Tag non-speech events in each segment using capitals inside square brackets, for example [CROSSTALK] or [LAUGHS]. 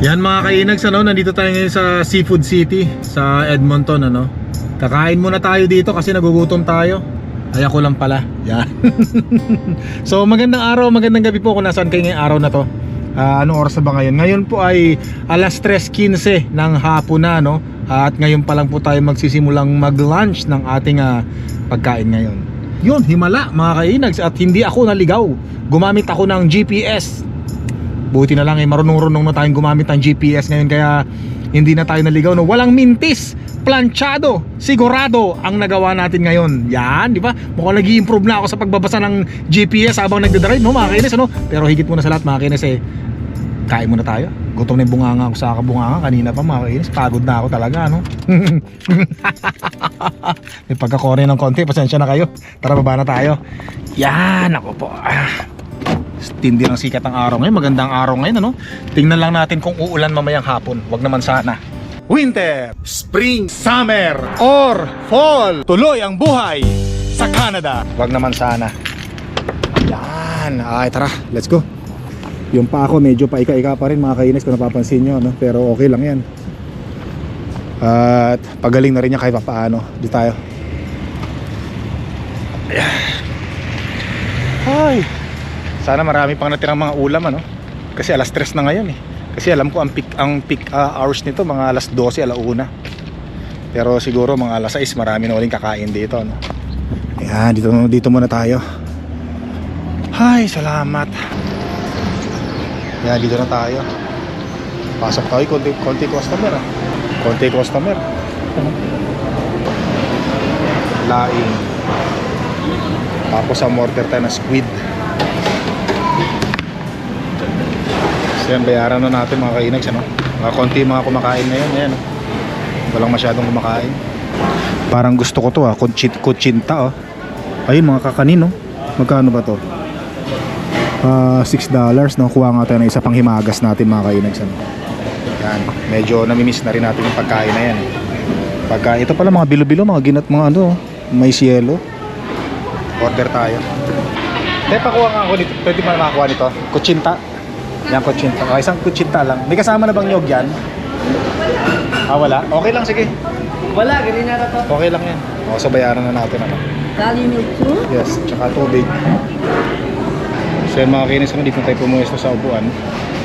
Yan mga kainags, ano, nandito tayo ngayon sa Seafood City sa Edmonton, ano. Kakain muna tayo dito kasi nagugutom tayo. Ay ako lang pala. Yan. [LAUGHS] so magandang araw, magandang gabi po kung nasaan kayo ngayong araw na to. Ah, anong oras na ba ngayon? Ngayon po ay alas 3.15 ng hapon na, no? At ngayon pa lang po tayo magsisimulang mag-lunch ng ating ah, pagkain ngayon. Yun, himala mga kainags at hindi ako naligaw. Gumamit ako ng GPS Buti na lang eh marunong-runong na tayong gumamit ng GPS ngayon kaya hindi na tayo naligaw no. Walang mintis, planchado, sigurado ang nagawa natin ngayon. Yan, di ba? Mukhang nag improve na ako sa pagbabasa ng GPS habang nagdadrive, no, mga kainis, ano? Pero higit muna sa lahat, mga kainis, eh, kain muna tayo. Gutom na yung bunganga ko sa kabunganga kanina pa, mga kainis. Pagod na ako talaga, no? [LAUGHS] May pagkakore ng konti, pasensya na kayo. Tara, baba na tayo. Yan, ako po. Ah. Tindi ng sikat ng araw ngayon. Magandang araw ngayon, ano? Tingnan lang natin kung uulan mamayang hapon. Wag naman sana. Winter, Spring, Summer, or Fall. Tuloy ang buhay sa Canada. Wag naman sana. Yan. Ay, tara. Let's go. Yung pa ako medyo paika-ika pa rin mga kainis kung napapansin nyo. No? Pero okay lang yan. At pagaling na rin niya kahit paano. Dito tayo. Ay. Sana marami pang natirang mga ulam ano. Kasi alas 3 na ngayon eh. Kasi alam ko ang peak ang peak ah, hours nito mga alas 12, alauna. Pero siguro mga alas 6 marami na uling kakain dito no. Ayan, dito dito muna tayo. Hay, salamat. Ayan, dito na tayo. Pasok tayo, konti, konti customer ah. Konti customer. Laing. Tapos sa mortar tayo na squid. Yan, bayaran na natin mga kainags ano? Mga konti mga kumakain ngayon Ayan, oh. Walang masyadong kumakain Parang gusto ko to ah Kuchit, Kuchinta oh. Ayun mga kakanin no Magkano ba to? Ah, 6 dollars no? Kuha nga tayo ng isa pang himagas natin mga kainags ano? Yan, medyo namimiss na rin natin yung pagkain na yan eh. Pagka, ito pala mga bilo-bilo, mga ginat, mga ano, oh. may yellow. Order tayo. Te, pakuha nga ako dito. Pwede mo na makakuha nito. Kutsinta. Yan, kutsinta. Okay, isang kutsinta lang. May kasama na bang nyog yan? Ah, wala? Okay lang, sige. Wala, ganyan na to. Okay lang yan. O, so bayaran na natin ano. Dali milk too? Yes, tsaka tubig. So yan mga kinis, ano, dito tayo pumuesto sa upuan.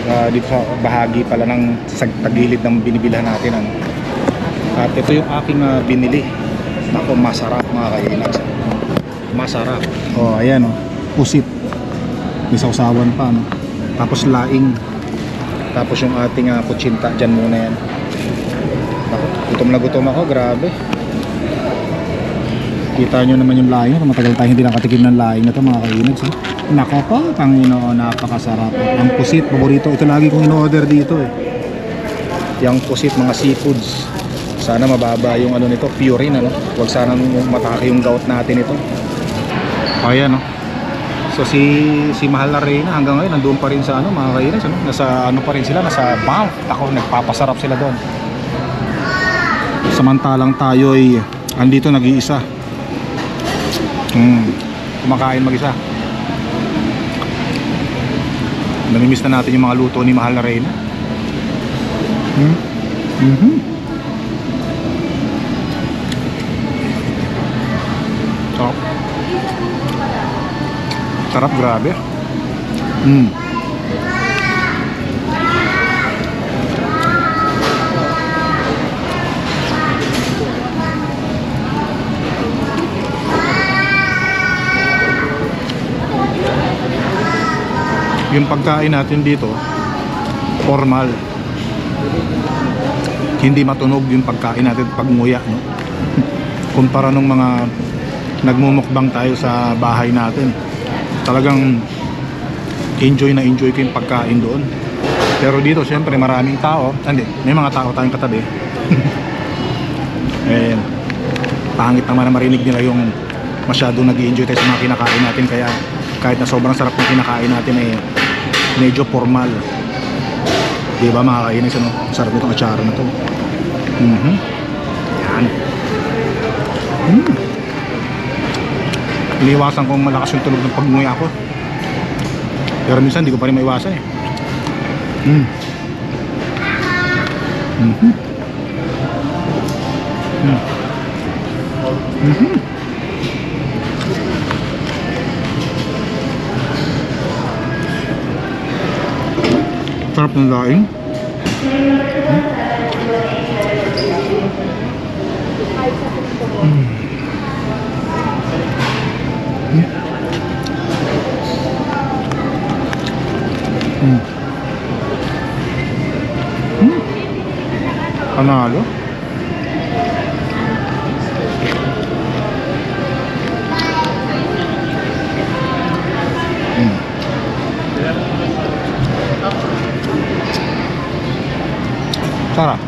Ah, dito sa bahagi pala ng sa tagilid ng binibilhan natin. Ano. At ito yung aking ah, binili. Nako, masarap mga kainis. Masarap. Oh, ayan oh. Pusit. May sausawan pa, no? Tapos laing. Tapos yung ating uh, kutsinta, dyan muna yan. Gutom na gutom ako, grabe. Kita nyo naman yung laing. Matagal tayo hindi nakatikim ng laing na to mga kainags. Eh. Nako po, Panginoon, napakasarap. Ang pusit, paborito. Ito lagi kong in-order dito eh. Yung pusit, mga seafoods. Sana mababa yung ano nito, purine ano. Huwag sana matake yung gout natin ito. Ayan no. So si si Mahal na Reyna hanggang ngayon nandoon pa rin sa ano mga kainis ano, nasa ano pa rin sila, nasa Banff. Ako nagpapasarap sila doon. Samantalang tayo ay andito nag-iisa. Hmm, kumakain mag-isa. Namimiss na natin yung mga luto ni Mahal na Reyna. Hmm? Mhm. Sarap. Sarap, grabe. Mm. Yung pagkain natin dito, formal. Hindi matunog yung pagkain natin pag nguya, no? [LAUGHS] Kumpara nung mga nagmumukbang tayo sa bahay natin talagang enjoy na enjoy ko yung pagkain doon. Pero dito syempre maraming tao. Hindi, may mga tao tayong katabi. [LAUGHS] Eh pangit naman na marinig nila yung masyadong nag enjoy tayo sa mga kinakain natin. Kaya kahit na sobrang sarap ng kinakain natin eh medyo formal. Di ba mga kainis ano? Sarap itong atsara na to. Mhm. Yan. Mm. Iniwasan kong malakas yung tunog ng pagnguya ko. Pero minsan hindi ko pa rin maiwasan eh. Mm. Mhm. Mm. Mhm. Sarap ng laing. Mm. Panalo. Mm. Sarap.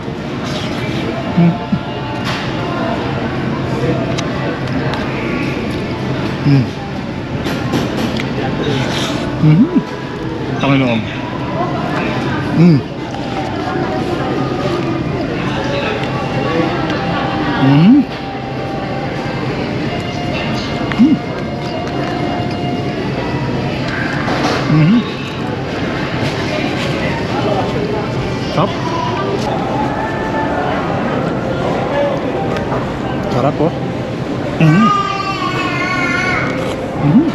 Sarap po. Mhm. Mhm.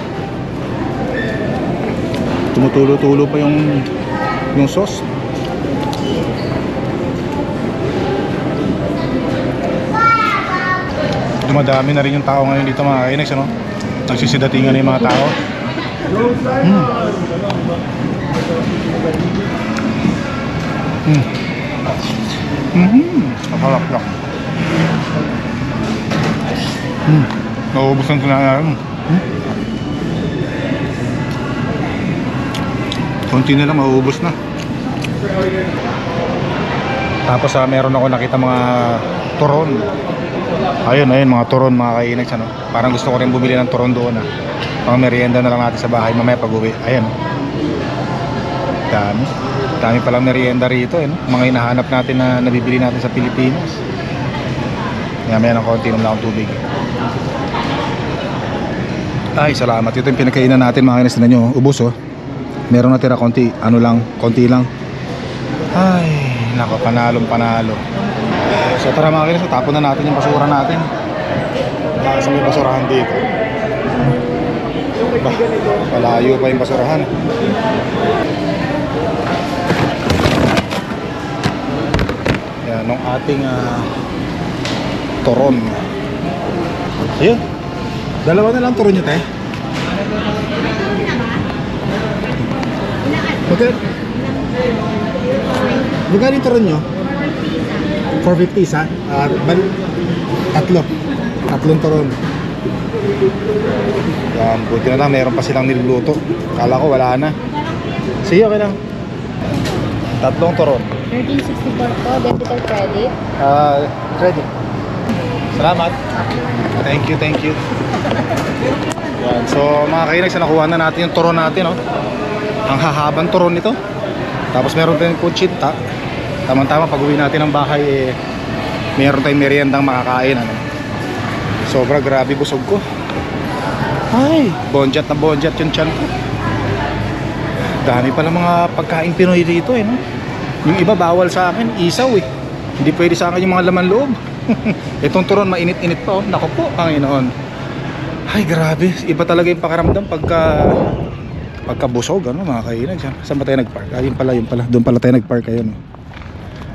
Tumutulo-tulo pa yung yung sauce. Dumadami na rin yung tao ngayon dito mga kainex, ano? Nagsisidatingan na yung mga tao. Mm. Mm. Mm-hmm. Masarap lang. Mm. Nauubos ng tinangalan. Mm. Konti na lang, mauubos na. Tapos ah, meron ako nakita mga turon. Ayun, ayun, mga turon, mga kainags, ano. Parang gusto ko rin bumili ng turon doon, ah. Pang merienda na lang natin sa bahay, mamaya pag uwi. Ayun. Dami. Dami palang merienda rito, eh, no? Mga hinahanap natin na nabibili natin sa Pilipinas. Kaya maya ng konti lang akong tubig. Ay, salamat. Ito yung pinakainan natin, mga kainas na nyo. Ubus, oh. Meron natira konti. Ano lang, konti lang. Ay, nako, panalong panalo. So tara mga kinis, tapon na natin yung basura natin. Wala kasi may basurahan dito. Bah, malayo pa yung basurahan. Yan, nung ating ah, toron. Ayun. Dalawa na lang turon nyo, te. Magkano? Magkano yung turon nyo? 450 isa? Ah, bal- tatlo. Tatlong turon. Yan, buti na lang, meron pa silang niluluto. Kala ko wala na. Sige, okay lang. Tatlong turon. 1364 po, debit or credit. Ah, credit. Salamat. Thank you, thank you. Yan. So, mga kainags, nakuha na natin yung turon natin, no? Ang hahabang turon nito. Tapos meron tayong kutsinta. Tamang-tama, pag uwi natin ng bahay, eh, meron tayong meriendang makakain, ano? Sobra grabe busog ko. Ay, bonjat na bonjat yung tiyan ko. Dami pala mga pagkain Pinoy dito, eh, no? Yung iba bawal sa akin, isaw, eh. Hindi pwede sa akin yung mga laman loob. [LAUGHS] Itong turon, mainit-init pa, oh. Naku po, Panginoon. Ay, grabe. Iba talaga yung pakaramdam pagka pagkabusog, ano, mga kainan. Saan ba tayo nagpark? Ah, yun pala, yun pala. Doon pala tayo nagpark, ayun. oh.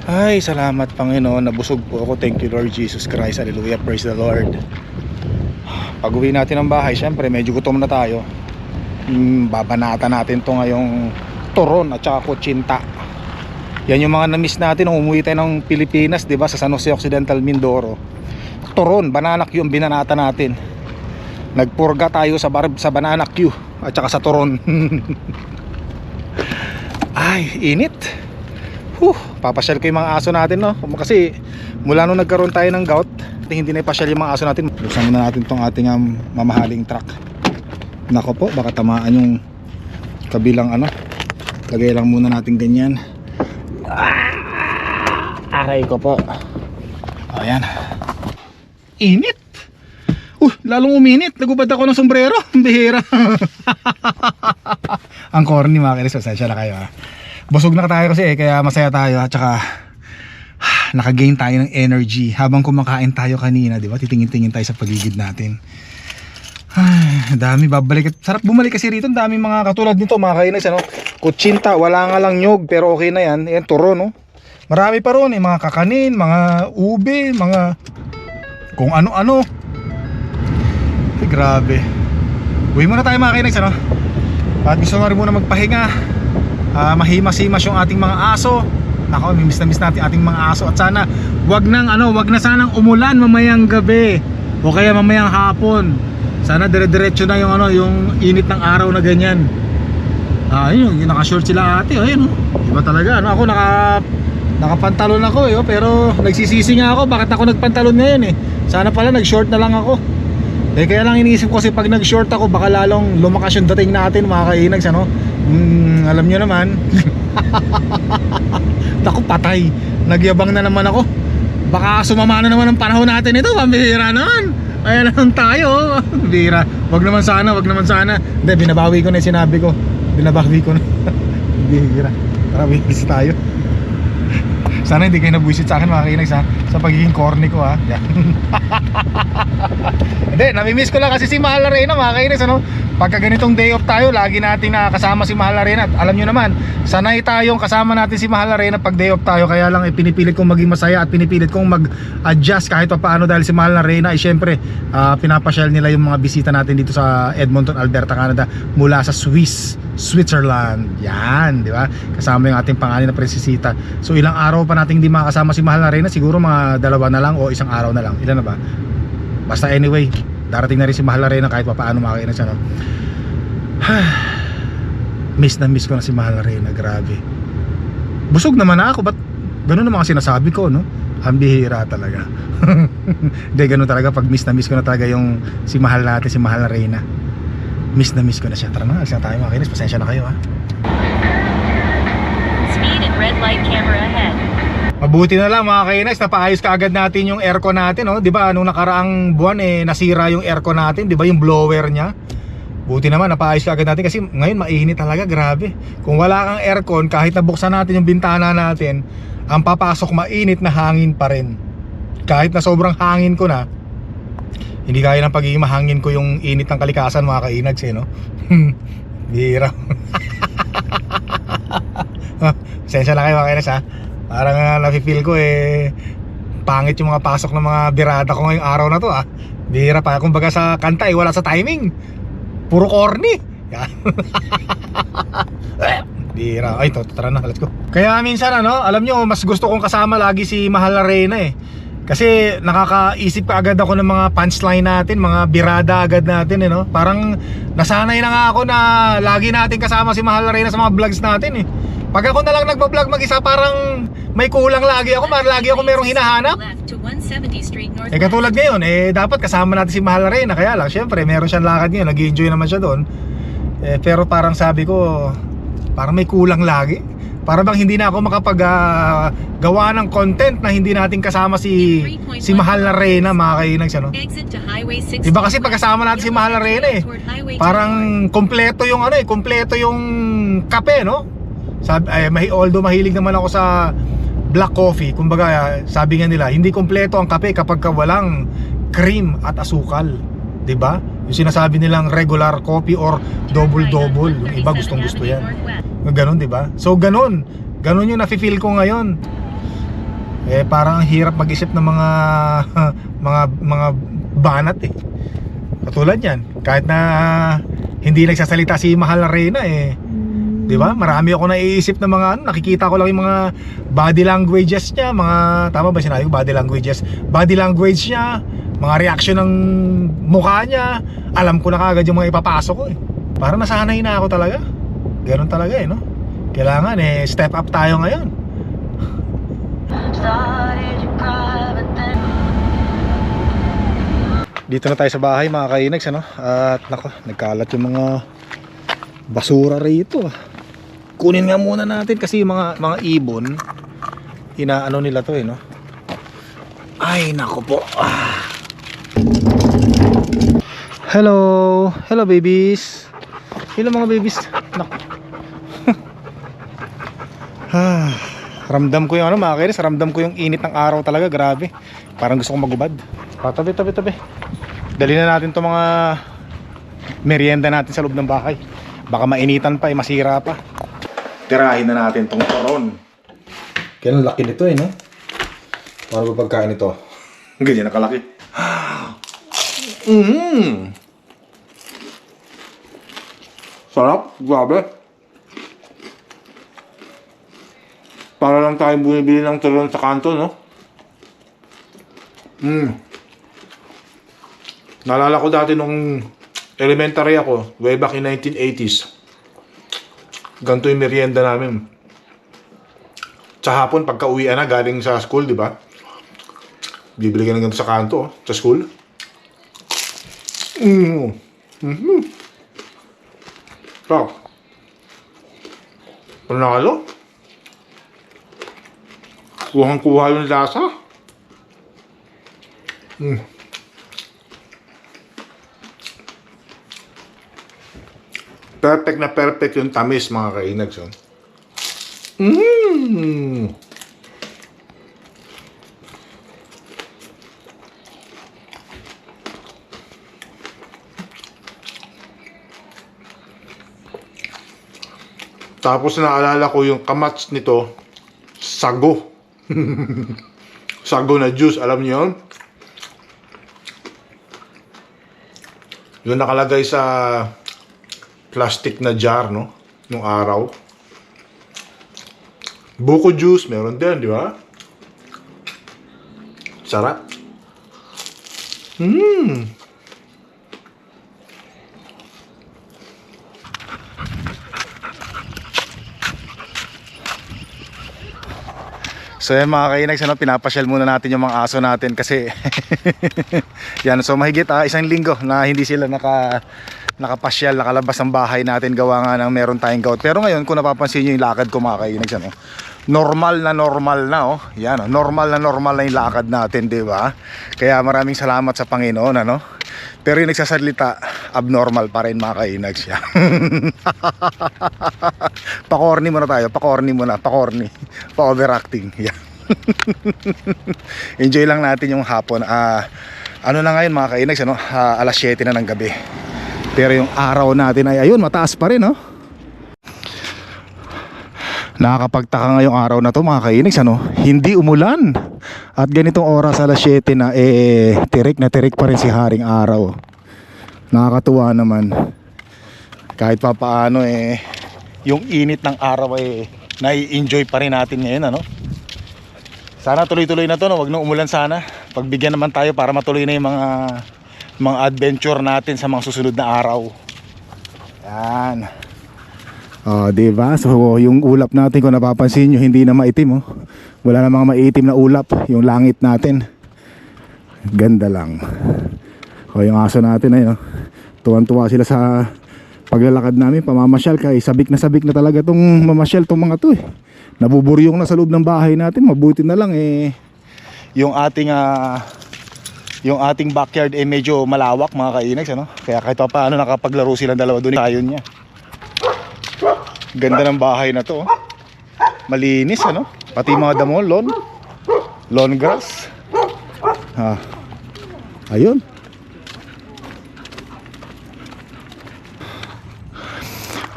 Ay, salamat Panginoon. Nabusog po ako. Thank you Lord Jesus Christ. Hallelujah. Praise the Lord. Pag uwi natin ng bahay, syempre medyo gutom na tayo. Hmm, babanata natin to ngayong turon at saka kutsinta. Yan yung mga na-miss natin nung umuwi tayo ng Pilipinas, 'di ba, sa San Jose Occidental Mindoro. Turon, banana Q yung binanata natin. Nagpurga tayo sa bar sa banana Q at saka sa turon. [LAUGHS] Ay, init. Huh, papasyal ko yung mga aso natin, no? Kasi mula nung nagkaroon tayo ng gout, hindi na ipasyal yung mga aso natin. Buksan muna natin tong ating um, mamahaling truck. Nako po, baka tamaan yung kabilang ano. Lagay lang muna natin ganyan. Ah, aray ko po. Ayan. Init. Uh, lalong uminit. Nagubad ako ng sombrero. [LAUGHS] Ang bihira. [LAUGHS] Ang corny mga kinis. Pasensya na kayo ha. Busog na tayo kasi eh. Kaya masaya tayo. At saka [SIGHS] nakagain tayo ng energy habang kumakain tayo kanina, di ba? Titingin-tingin tayo sa paligid natin. Ay, dami babalik. Sarap bumalik kasi rito. Dami mga katulad nito, mga kainis, ano? Kutsinta, wala nga lang nyog, pero okay na yan. Yan, turo, no? Marami pa ron, eh. Mga kakanin, mga ube, mga kung ano-ano. Ay, grabe. Uwi muna tayo mga kainis, ano? At gusto na rin muna magpahinga. Ah, mahimas-himas yung ating mga aso. Nako, miss na miss natin ating mga aso at sana wag nang ano, wag na sanang umulan mamayang gabi o kaya mamayang hapon. Sana dire-diretso na yung ano, yung init ng araw na ganyan. Ah, yun, yung naka-short sila ate, oh, yun, oh. Iba talaga, ano, ako naka nakapantalon ako, eh, oh, pero nagsisisi nga ako, bakit ako nagpantalon ngayon eh. Sana pala nag-short na lang ako. Eh kaya lang iniisip ko kasi pag nag-short ako baka lalong lumakas yung dating natin mga kainags ano. Mm, alam nyo naman. [LAUGHS] Naku patay. Nagyabang na naman ako. Baka sumama na naman ang panahon natin ito. Pambihira naman. Ayan naman tayo. [LAUGHS] Bihira. Wag naman sana, wag naman sana. Hindi, binabawi ko na sinabi ko. Binabawi ko na. [LAUGHS] Bihira. Tara, tayo. Sana hindi kayo nabuisit sa akin mga kainags ha. Sa pagiging corny ko ha. Yan. [LAUGHS] Hindi, namimiss ko lang kasi si Mahal Arena mga kainis ano. Pagka ganitong day off tayo, lagi nating nakakasama si Mahal Arena At alam nyo naman, sanay tayong kasama natin si Mahal Arena pag day off tayo Kaya lang eh, pinipilit kong maging masaya at pinipilit kong mag-adjust kahit pa paano Dahil si Mahal Arena ay syempre ah, pinapasyal nila yung mga bisita natin dito sa Edmonton, Alberta, Canada Mula sa Swiss, Switzerland Yan, di ba? Kasama yung ating pangalan na presisita So ilang araw pa nating hindi makakasama si Mahal Arena Siguro mga dalawa na lang o isang araw na lang Ilan na ba? Basta anyway, darating na rin si Mahal Arena kahit pa paano makakainan siya. [SIGHS] No? miss na miss ko na si Mahal Arena, grabe. Busog naman ako, ba't ganun naman ang sinasabi ko, no? Ang bihira talaga. [LAUGHS] Hindi, ganun talaga pag miss na miss ko na talaga yung si Mahal natin, si Mahal Arena. Miss na miss ko na siya. Tara na, alis na tayo mga kinis. Pasensya na kayo ha. Speed and red light camera ahead. Mabuti na lang mga kainex, napaayos ka agad natin yung aircon natin, no? 'Di ba? Nung nakaraang buwan eh nasira yung aircon natin, 'di ba? Yung blower niya. Buti naman napaayos ka agad natin kasi ngayon mainit talaga, grabe. Kung wala kang aircon, kahit nabuksan natin yung bintana natin, ang papasok mainit na hangin pa rin. Kahit na sobrang hangin ko na, hindi kaya ng pagiging mahangin ko yung init ng kalikasan mga kainags eh, no? Bira. Sensya lang kayo mga kainags ha. Parang uh, nafe-feel ko eh pangit yung mga pasok ng mga birada ko ngayong araw na to ah. Bihira pa kumbaga sa kanta eh wala sa timing. Puro corny. [LAUGHS] Bihira. Ay, to, tara na, let's go. Kaya minsan ano, alam nyo, mas gusto kong kasama lagi si Mahal Arena eh. Kasi nakakaisip ka agad ako ng mga punchline natin, mga birada agad natin eh, no? Parang nasanay na nga ako na lagi natin kasama si Mahal Arena sa mga vlogs natin eh. Pag ako na lang nagpa-vlog mag-isa, parang may kulang lagi ako, parang lagi ako merong hinahanap. Left to 170 Street Northwest. Eh katulad ngayon, eh dapat kasama natin si Mahal Arena Kaya lang, syempre meron siyang lakad ngayon nag enjoy naman siya doon eh, Pero parang sabi ko Parang may kulang lagi Para bang hindi na ako makapag gawa ng content na hindi natin kasama si si Mahal Arena mga kainag siya no Exit to Highway 60. Iba kasi pagkasama natin si Mahal Arena eh Parang kompleto yung ano eh, kompleto yung kape no sabi, ay, mahi, although mahilig naman ako sa black coffee, kumbaga sabi nga nila, hindi kompleto ang kape kapag ka walang cream at asukal. 'Di ba? Yung sinasabi nilang regular coffee or double-double. Yung iba gustong-gusto yan. Ganon, 'di ba? So ganon. Ganon yung nafe-feel ko ngayon. Eh parang ang hirap mag-isip ng mga [LAUGHS] mga mga banat eh. Katulad yan, kahit na hindi nagsasalita si Mahal Arena eh 'Di ba? Marami ako naiisip na mga ano, nakikita ko lang yung mga body languages niya, mga tama ba sinabi ko body languages? Body language niya, mga reaction ng mukha niya. Alam ko na kagad yung mga ipapasok ko eh. Parang nasanay na ako talaga. Ganun talaga eh, no? Kailangan eh step up tayo ngayon. Dito na tayo sa bahay mga kainags ano? At nako, nagkalat yung mga basura rito. ah. Kunin nga muna natin kasi yung mga mga ibon inaano nila to eh no. Ay nako po. Ah. Hello. Hello babies. Hello mga babies. Nako. Ah, Ramdam ko yung ano mga kainis, ramdam ko yung init ng araw talaga, grabe. Parang gusto kong magubad. Pa, tabi, tabi, tabi. Dali na natin to mga merienda natin sa loob ng bahay. Baka mainitan pa, eh, masira pa. Tirahin na natin tong toron. Kailan laki nito eh, no? Paano ba pagkain ito? Ganyan nakalaki. Mmm! Sarap, grabe. Para lang tayo bumibili ng turon sa kanto, no? Mm. Naalala ko dati nung elementary ako, way back in 1980s. Ganito yung merienda namin. Sa hapon, pagka uwian na galing sa school, di ba? Bibili ka ng ganito sa kanto, oh, sa school. Mm. Mm-hmm. Sarap. Panalo? Kuhang-kuha yung lasa. Mm. Perfect na perfect yung tamis mga kainags. Oh. Mm. Tapos naalala ko yung kamats nito, sago. [LAUGHS] sago na juice, alam niyo yun? Yung nakalagay sa plastic na jar, no? Nung araw. Buko juice, meron din, di ba? Sarap. Mmm. So yan mga kainags, ano, pinapasyal muna natin yung mga aso natin kasi [LAUGHS] yan, so mahigit ah, isang linggo na hindi sila naka, nakapasyal, nakalabas ng bahay natin gawa nga ng meron tayong gout. Pero ngayon kung napapansin nyo yung lakad ko mga kainags, ano, normal na normal na oh. Yan, oh, normal na normal na yung lakad natin, di ba? Kaya maraming salamat sa Panginoon, ano? Pero yung nagsasalita, abnormal pa rin mga kainags siya. [LAUGHS] pa-corny muna tayo, pa-corny muna, pa-corny, pa-overacting. Yan. [LAUGHS] Enjoy lang natin yung hapon. Ah, ano na ngayon mga kainags, ano? Ah, alas 7 na ng gabi. Pero yung araw natin ay ayun, mataas pa rin, no? Nakakapagtaka ngayong araw na to mga kainags, ano? Hindi umulan. At ganitong oras alas 7 na eh tirik na tirik pa rin si Haring Araw. Nakakatuwa naman. Kahit pa paano eh yung init ng araw ay nai-enjoy pa rin natin ngayon ano. Sana tuloy-tuloy na to no, wag nang umulan sana. Pagbigyan naman tayo para matuloy na yung mga mga adventure natin sa mga susunod na araw. Yan. Oh, 'di ba? So yung ulap natin kung napapansin niyo hindi na maitim oh. Wala na mga maitim na ulap yung langit natin. Ganda lang. O yung aso natin ay oh. Tuwan-tuwa sila sa paglalakad namin, pamamasyal kay sabik na sabik na talaga tong mamasyal tong mga to eh. Nabuburyong na sa loob ng bahay natin, mabuti na lang eh yung ating ah, yung ating backyard eh medyo malawak mga kainags ano. Kaya kahit pa paano nakapaglaro silang dalawa doon tayo niya. Ganda ng bahay na to. oh. Malinis ano. Pati mga damo, lawn. Lawn grass. Ha. Ayun.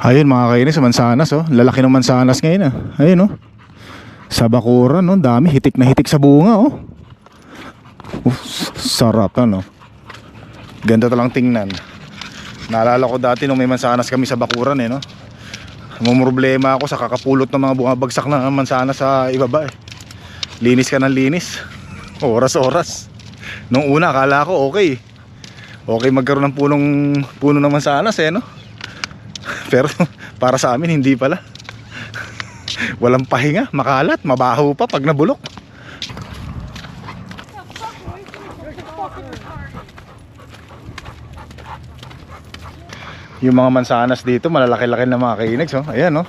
Ayun mga kainis, mansanas oh. Lalaki ng mansanas ngayon ah. Ayun oh. Sa bakuran oh, dami hitik na hitik sa bunga oh. Uh, sarap ano. Ganda talang tingnan. Naalala ko dati nung may mansanas kami sa bakuran eh no. Mumroblema ako sa kakapulot ng mga bumabagsak na mansanas sa ibaba eh. Linis ka ng linis. Oras-oras. Nung una akala ko okay. Okay magkaroon ng punong puno ng mansanas eh no. Pero para sa amin hindi pala. Walang pahinga, makalat, mabaho pa pag nabulok. Yung mga mansanas dito, malalaki-laki na mga kainags, oh. Ayan, oh.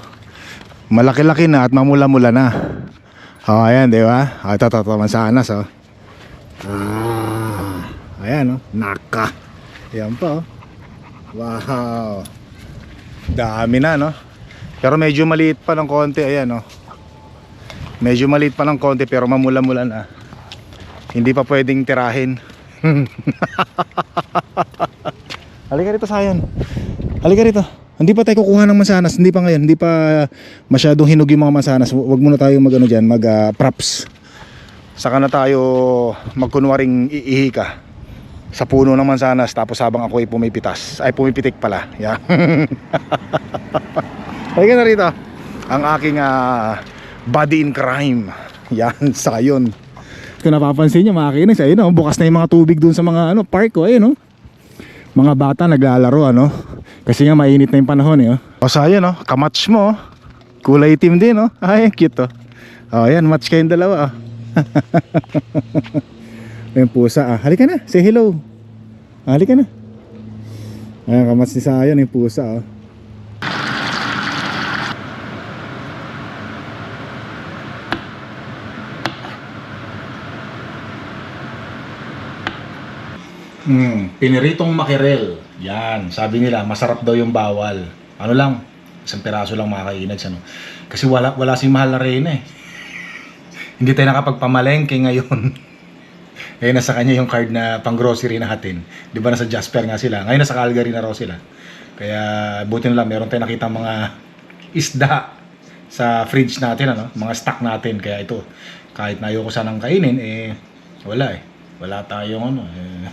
Malaki-laki na at mamula-mula na. Oh, ayan, di ba? Ah, ito, ito, ito, mansanas, oh. Ah, ayan, oh. Naka. Ayan pa, oh. Wow. Dami na, no? Pero medyo maliit pa ng konti, ayan, oh. Medyo maliit pa ng konti pero mamula-mula na. Hindi pa pwedeng tirahin. [LAUGHS] Halika rito, Sayon. Halika rito. Hindi pa tayo kukuha ng mansanas. Hindi pa ngayon. Hindi pa masyadong hinog yung mga mansanas. Hu- Huwag muna tayo mag ano dyan, mag ah, props. Saka na tayo magkunwaring iihi ka sa puno ng mansanas tapos habang ako ay pumipitas. Ay pumipitik pala. Yeah. [LAUGHS] Halika na rito. Ang aking ah, body in crime. Yan, [LAUGHS] sa yun. Kung napapansin nyo mga kinis, ayun oh, bukas na yung mga tubig dun sa mga ano, park ko, ayun oh. Mga bata naglalaro ano. Kasi nga mainit na yung panahon eh oh. O sa ayun oh, kamatch mo oh. Kulay itim din oh. [LAUGHS] Ay, cute oh. Oh, ayan, match kayong dalawa oh. Ayun pusa ah. Halika na, say hello. Ah, halika na. Ayan, kamatch ni Sayan yung pusa oh. Hmm, piniritong makirel. Yan, sabi nila, masarap daw yung bawal. Ano lang, isang piraso lang makakainags ano. Kasi wala wala sing mahal na reyna [LAUGHS] eh. Hindi tayo nakapagpamalengke ngayon. [LAUGHS] Ngayon nasa kanya yung card na pang grocery natin. Di ba nasa Jasper nga sila. Ngayon nasa Calgary na raw sila. Kaya buti na lang meron tayong nakita mga isda sa fridge natin ano, mga stock natin. Kaya ito, kahit na ayoko sanang kainin eh wala eh. Wala tayong ano eh.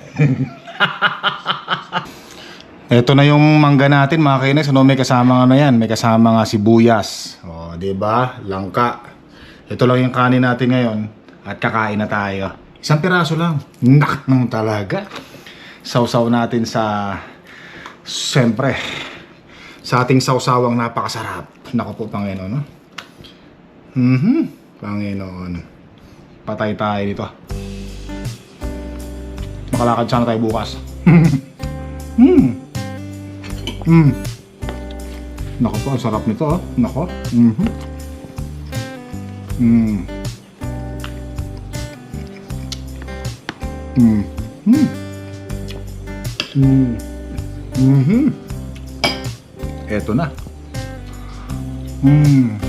[LAUGHS] Ito na yung mangga natin mga kainis. Ano, may kasama nga na yan. May kasama nga sibuyas. O, di ba? Langka. Ito lang yung kanin natin ngayon. At kakain na tayo. Isang piraso lang. Nak nang talaga. Sausaw natin sa... Siyempre. Sa ating sausawang napakasarap. Naku po, Panginoon. No? Mhm. Panginoon. Patay tayo dito. Makalakad sana tayo bukas. [LAUGHS] Hmm. Mm. Nako po, ang sarap nito oh. Nako. Mhm. Mm. Mm. Mm. Mm. Mhm. Eto na. Mm.